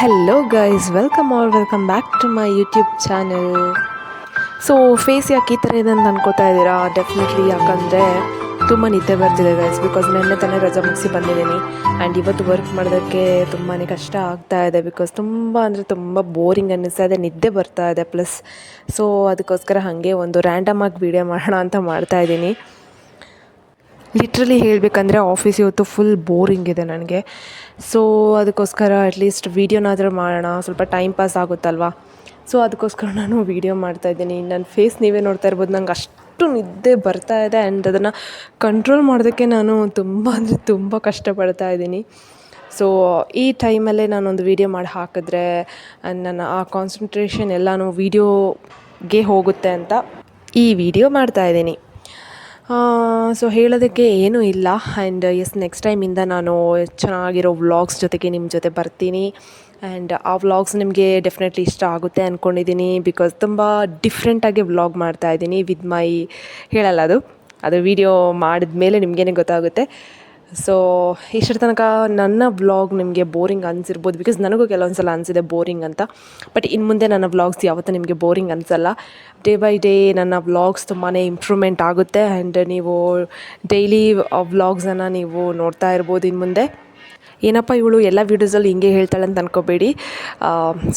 Hello guys welcome all welcome back to my YouTube channel so face ಯಾಕೆ ಈ ಥರ ಇದೆ ಅಂತ ಅನ್ಕೋತಾ ಇದ್ದೀರಾ? ಡೆಫಿನೆಟ್ಲಿ ಯಾಕಂದರೆ ತುಂಬ ನಿದ್ದೆ ಬರ್ತಿದೆ ಗೈಸ್ ಬಿಕಾಸ್ ನೆನ್ನೆ ತಾನೇ ರಜಾ ಮುಗಿಸಿ ಬಂದಿದ್ದೀನಿ. ಆ್ಯಂಡ್ ಇವತ್ತು ವರ್ಕ್ ಮಾಡೋದಕ್ಕೆ ತುಂಬಾ ಕಷ್ಟ ಆಗ್ತಾ ಇದೆ ಬಿಕಾಸ್ ತುಂಬ ಅಂದರೆ ತುಂಬ ಬೋರಿಂಗ್ ಅನ್ನಿಸ್ತಾ ಇದೆ, ನಿದ್ದೆ ಬರ್ತಾ ಇದೆ. ಪ್ಲಸ್ ಸೊ ಅದಕ್ಕೋಸ್ಕರ ಹಾಗೆ ಒಂದು ರ್ಯಾಂಡಮ್ ಆಗಿ ವೀಡಿಯೋ ಮಾಡೋಣ ಅಂತ ಮಾಡ್ತಾ ಇದ್ದೀನಿ. ಲಿಟ್ರಲಿ ಹೇಳಬೇಕಂದ್ರೆ ಆಫೀಸ್ ಇವತ್ತು ಫುಲ್ ಬೋರಿಂಗ್ ಇದೆ ನನಗೆ. ಸೊ ಅದಕ್ಕೋಸ್ಕರ ಅಟ್ಲೀಸ್ಟ್ ವೀಡಿಯೋನಾದರೂ ಮಾಡೋಣ. ಸ್ವಲ್ಪ ಟೈಮ್ ಪಾಸ್ ಆಗುತ್ತಲ್ವಾ? ಸೊ ಅದಕ್ಕೋಸ್ಕರ ನಾನು ವೀಡಿಯೋ ಮಾಡ್ತಾಯಿದ್ದೀನಿ ನನ್ನ ಫೇಸ್ ನೀವೇ ನೋಡ್ತಾ ಇರ್ಬೋದು. ನಂಗೆ ಅಷ್ಟು ನಿದ್ದೆ ಬರ್ತಾ ಇದೆ ಆ್ಯಂಡ್ ಅದನ್ನು ಕಂಟ್ರೋಲ್ ಮಾಡೋದಕ್ಕೆ ನಾನು ತುಂಬ ಅಂದರೆ ತುಂಬ ಕಷ್ಟಪಡ್ತಾ ಇದ್ದೀನಿ. ಸೊ ಈ ಟೈಮಲ್ಲೇ ನಾನೊಂದು ವೀಡಿಯೋ ಮಾಡಿ ಹಾಕಿದ್ರೆ ನನ್ನ ಆ ಕಾನ್ಸಂಟ್ರೇಷನ್ ಎಲ್ಲನೂ ವೀಡಿಯೋಗೆ ಹೋಗುತ್ತೆ ಅಂತ ಈ ವಿಡಿಯೋ ಮಾಡ್ತಾಯಿದ್ದೀನಿ ಸೊ ಹೇಳೋದಕ್ಕೆ ಏನೂ ಇಲ್ಲ. ಆ್ಯಂಡ್ ಎಸ್ ನೆಕ್ಸ್ಟ್ ಟೈಮಿಂದ ನಾನು ಚೆನ್ನಾಗಿರೋ ವ್ಲಾಗ್ಸ್ ಜೊತೆಗೆ ನಿಮ್ಮ ಜೊತೆ ಬರ್ತೀನಿ. ಆ್ಯಂಡ್ ಆ ವ್ಲಾಗ್ಸ್ ನಿಮಗೆ ಡೆಫಿನೆಟ್ಲಿ ಇಷ್ಟ ಆಗುತ್ತೆ ಅಂದ್ಕೊಂಡಿದ್ದೀನಿ ಬಿಕಾಸ್ ತುಂಬ ಡಿಫ್ರೆಂಟಾಗಿ ವ್ಲಾಗ್ ಮಾಡ್ತಾಯಿದ್ದೀನಿ ವಿತ್ ಮೈ ಹೇಳಲ್ಲ ಅದು? ಅದು ವಿಡಿಯೋ ಮಾಡಿದ ಮೇಲೆ ನಿಮಗೇನೆ ಗೊತ್ತಾಗುತ್ತೆ. ಸೊ ಇಷ್ಟರ ತನಕ ನನ್ನ ವ್ಲಾಗ್ ನಿಮಗೆ ಬೋರಿಂಗ್ ಅನಿಸಿರ್ಬೋದು ಬಿಕಾಸ್ ನನಗೂ ಕೆಲವೊಂದು ಸಲ ಅನಿಸಿದೆ ಬೋರಿಂಗ್ ಅಂತ. ಬಟ್ ಇನ್ನು ಮುಂದೆ ನನ್ನ ವ್ಲಾಗ್ಸ್ ಯಾವತ್ತೂ ನಿಮಗೆ ಬೋರಿಂಗ್ ಅನಿಸಲ್ಲ. ಡೇ ಬೈ ಡೇ ನನ್ನ ವ್ಲಾಗ್ಸ್ ತುಂಬಾ ಇಂಪ್ರೂವ್ಮೆಂಟ್ ಆಗುತ್ತೆ ಆ್ಯಂಡ್ ನೀವು ಡೈಲಿ ವ್ಲಾಗ್ಸನ್ನು ನೀವು ನೋಡ್ತಾ ಇರ್ಬೋದು ಇನ್ನು ಮುಂದೆ. ಏನಪ್ಪ ಇವಳು ಎಲ್ಲ ವೀಡಿಯೋಸಲ್ಲಿ ಹಿಂಗೆ ಹೇಳ್ತಾಳೆ ಅಂತ ಅನ್ಕೋಬೇಡಿ.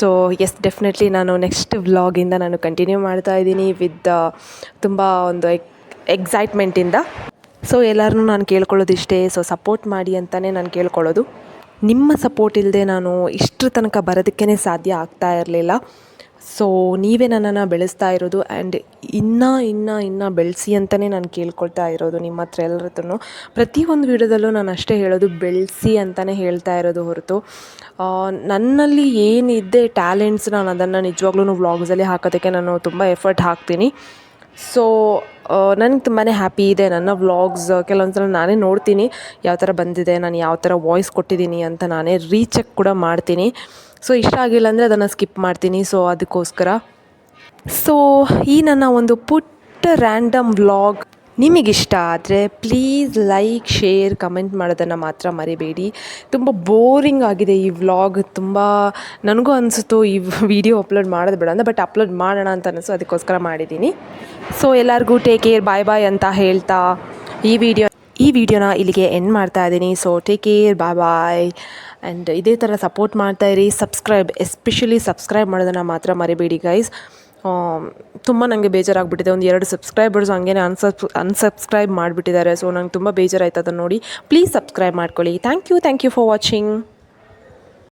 ಸೊ ಎಸ್ ಡೆಫಿನೆಟ್ಲಿ ನಾನು ನೆಕ್ಸ್ಟ್ ವ್ಲಾಗಿಂದ ನಾನು ಕಂಟಿನ್ಯೂ ಮಾಡ್ತಾ ಇದ್ದೀನಿ ವಿತ್ ತುಂಬ ಒಂದು ಎಕ್ ಎಕ್ಸೈಟ್ಮೆಂಟಿಂದ ಸೊ ಎಲ್ಲರನ್ನೂ ನಾನು ಕೇಳ್ಕೊಳ್ಳೋದು ಇಷ್ಟೇ ಸೊ ಸಪೋರ್ಟ್ ಮಾಡಿ ಅಂತಲೇ ನಾನು ಕೇಳ್ಕೊಳ್ಳೋದು. ನಿಮ್ಮ ಸಪೋರ್ಟ್ ಇಲ್ಲದೆ ನಾನು ಇಷ್ಟರ ತನಕ ಬರೋದಕ್ಕೇ ಸಾಧ್ಯ ಆಗ್ತಾ ಇರಲಿಲ್ಲ. ಸೊ ನೀವೇ ನನ್ನನ್ನು ಬೆಳೆಸ್ತಾ ಇರೋದು ಆ್ಯಂಡ್ ಇನ್ನೂ ಇನ್ನೂ ಇನ್ನೂ ಬೆಳೆಸಿ ಅಂತಲೇ ನಾನು ಕೇಳ್ಕೊಳ್ತಾ ಇರೋದು ನಿಮ್ಮ ಹತ್ರ ಎಲ್ಲರ ಹತ್ರನೂ ಪ್ರತಿಯೊಂದು ವಿಡಿಯೋದಲ್ಲೂ ನಾನು ಅಷ್ಟೇ ಹೇಳೋದು ಬೆಳೆಸಿ ಅಂತಲೇ ಹೇಳ್ತಾ ಇರೋದು ಹೊರತು. ನನ್ನಲ್ಲಿ ಏನಿದೆ ಟ್ಯಾಲೆಂಟ್ಸ್ ನಾನು ಅದನ್ನು ನಿಜವಾಗ್ಲೂ ವ್ಲಾಗ್ಸಲ್ಲಿ ಹಾಕೋದಕ್ಕೆ ನಾನು ತುಂಬ ಎಫರ್ಟ್ ಹಾಕ್ತೀನಿ. ಸೊ ನನಗೆ ತುಂಬಾ ಹ್ಯಾಪಿ ಇದೆ. ನನ್ನ ವ್ಲಾಗ್ಸ್ ಕೆಲವೊಂದು ಸಲ ನಾನೇ ನೋಡ್ತೀನಿ. ಯಾವ ಥರ ಬಂದಿದೆ, ನಾನು ಯಾವ ಥರ ವಾಯ್ಸ್ ಕೊಟ್ಟಿದ್ದೀನಿ ಅಂತ ನಾನೇ ರೀಚೆಕ್ ಕೂಡ ಮಾಡ್ತೀನಿ. ಸೊ ಇಷ್ಟ ಆಗಿಲ್ಲ ಅಂದರೆ ಅದನ್ನು ಸ್ಕಿಪ್ ಮಾಡ್ತೀನಿ. ಸೊ ಅದಕ್ಕೋಸ್ಕರ. ಸೊ ಈ ನನ್ನ ಒಂದು ಪುಟ್ಟ ರ್ಯಾಂಡಮ್ ವ್ಲಾಗ್ ನಿಮಗಿಷ್ಟ ಆದರೆ ಪ್ಲೀಸ್ ಲೈಕ್ ಶೇರ್ ಕಮೆಂಟ್ ಮಾಡೋದನ್ನು ಮಾತ್ರ ಮರಿಬೇಡಿ. ತುಂಬ ಬೋರಿಂಗ್ ಆಗಿದೆ ಈ ವ್ಲಾಗ್ ತುಂಬ ನನಗೂ ಅನಿಸುತ್ತು ಈ ವಿಡಿಯೋ ಅಪ್ಲೋಡ್ ಮಾಡೋದು ಬೇಡ ಅಂತ ಬಟ್ ಅಪ್ಲೋಡ್ ಮಾಡೋಣ ಅಂತ ಅನಿಸು, ಅದಕ್ಕೋಸ್ಕರ ಮಾಡಿದ್ದೀನಿ. ಸೊ ಎಲ್ಲರಿಗೂ ಟೇಕ್ ಕೇರ್ ಬಾಯ್ ಬಾಯ್ ಅಂತ ಹೇಳ್ತಾ ಈ ವಿಡಿಯೋ ಈ ವಿಡಿಯೋನ ಇಲ್ಲಿಗೆ ಎಂಡ್ ಮಾಡ್ತಾ ಇದ್ದೀನಿ. So take care bye bye and ಇದೇ ಥರ ಸಪೋರ್ಟ್ ಮಾಡ್ತಾಯಿರಿ ಸಬ್ಸ್ಕ್ರೈಬ್ ಎಸ್ಪೆಷಲಿ ಸಬ್ಸ್ಕ್ರೈಬ್ ಮಾಡೋದನ್ನು ಮಾತ್ರ ಮರಿಬೇಡಿ ಗೈಸ್ ತುಂಬ ನನಗೆ ಬೇಜಾರಾಗ್ಬಿಟ್ಟಿದೆ. ಒಂದು ಎರಡು ಸಬ್ಸ್ಕ್ರೈಬರ್ಸ್ ಹಂಗೆ ಅನ್ಸಬ್ ಅನ್ಸಬ್ಸ್ಕ್ರೈಬ್ ಮಾಡಿಬಿಟ್ಟಿದ್ದಾರೆ. ಸೊ ನಂಗೆ ತುಂಬ ಬೇಜಾರಾಯ್ತು ಅದನ್ನು ನೋಡಿ. ಪ್ಲೀಸ್ ಸಬ್ಸ್ಕ್ರೈಬ್ ಮಾಡ್ಕೊಳ್ಳಿ. Thank you thank you for watching